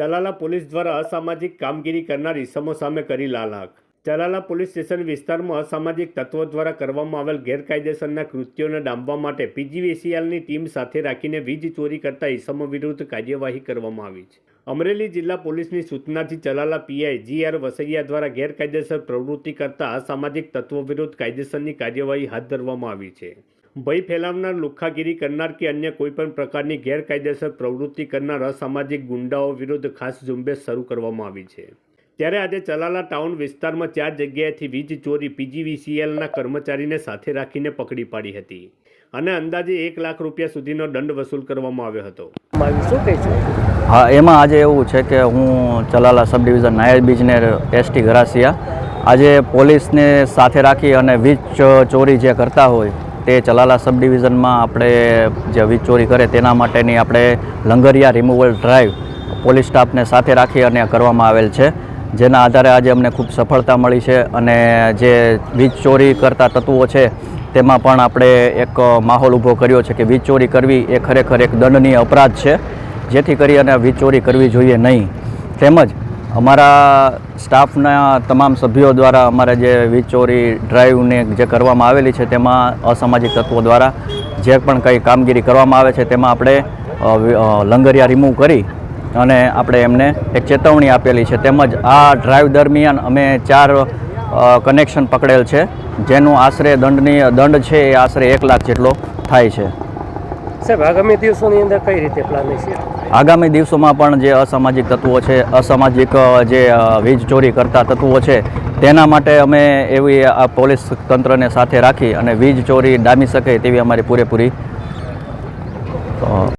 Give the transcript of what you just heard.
Chalala police દ્વારા અસામાજિક કામગીરી કરનાર ઇસમો સામે કરી લાલાક. ચલાલા પોલીસ સ્ટેશન વિસ્તારમાં અસામાજિક તત્વો દ્વારા કરવામાં આવેલ ગેરકાયદેસરના કૃત્યોને ડામવા માટે પીજીવીસીએલની ટીમ સાથે રાખીને વીજ ચોરી કરતા ઇસમો વિરુદ્ધ કાર્યવાહી કરવામાં આવી છે. અમરેલી જિલ્લા પોલીસની સૂચનાથી Chalala PI G R Vasaiya દ્વારા ગેરકાયદેસર પ્રવૃત્તિ કરતા અસામાજિક તત્વો વિરુદ્ધ કાયદેસરની કાર્યવાહી હાથ ધરવામાં આવી છે. ભય ફેલાવનાર લુખ્ખાગીરી કરનાર કે અન્ય કોઈપણ પ્રકારની ગેરકાયદેસર પ્રવૃત્તિ કરનાર અસામાજિક ગુંડાઓ વિરુદ્ધ ખાસ ઝુંબેશ શરૂ કરવામાં આવી છે. ત્યારે આજે ચલાલા ટાઉન વિસ્તારમાં ચાર જગ્યાએથી વીજ ચોરી પીજીવીસીએલના કર્મચારીને સાથે રાખીને પકડી પાડી હતી અને અંદાજે એક લાખ રૂપિયા સુધીનો દંડ વસૂલ કરવામાં આવ્યો હતો. મારું શું હા એમાં આજે એવું છે કે હું ચલાલા સબ ડિવિઝન નાયર ઇજનેર એસટી ગરાસિયા આજે પોલીસને સાથે રાખી અને વીજ ચોરી જે કરતા હોય તે ચલાલા સબ ડિવિઝનમાં આપણે જે વીજ ચોરી કરે તેના માટેની આપણે લંગરિયા રિમૂવલ ડ્રાઈવ પોલીસ સ્ટાફને સાથે રાખી અને કરવામાં આવેલ છે. જેના આધારે આજે અમને ખૂબ સફળતા મળી છે અને જે વીજ ચોરી કરતા તત્વો છે તેમાં પણ આપણે એક માહોલ ઊભો કર્યો છે કે વીજ ચોરી કરવી એ ખરેખર એક દંડનીય અપરાધ છે. જેથી કરી અને વીજ ચોરી કરવી જોઈએ નહીં. તેમજ અમારા સ્ટાફના તમામ સભ્યો દ્વારા અમારે જે વીજ ડ્રાઈવને જે કરવામાં આવેલી છે તેમાં અસામાજિક તત્વો દ્વારા જે પણ કંઈ કામગીરી કરવામાં આવે છે તેમાં આપણે લંગરિયા રિમૂવ કરી અને આપણે એમને એક ચેતવણી આપેલી છે. તેમજ આ ડ્રાઈવ દરમિયાન અમે ચાર કનેક્શન પકડેલ છે, જેનું આશરે દંડની, દંડ છે એ આશરે એક લાખ જેટલો થાય છે. સાહેબ, આગામી દિવસોની અંદર કઈ રીતે પ્લાન છે? આગામી દિવસોમાં પણ જે અસામાજિક તત્વો છે, અસામાજિક જે વીજ ચોરી કરતા તત્વો છે, તેના માટે અમે એવી આ પોલીસ તંત્રને સાથે રાખી અને વીજ ચોરી ડામી શકે તેવી અમારી પૂરેપૂરી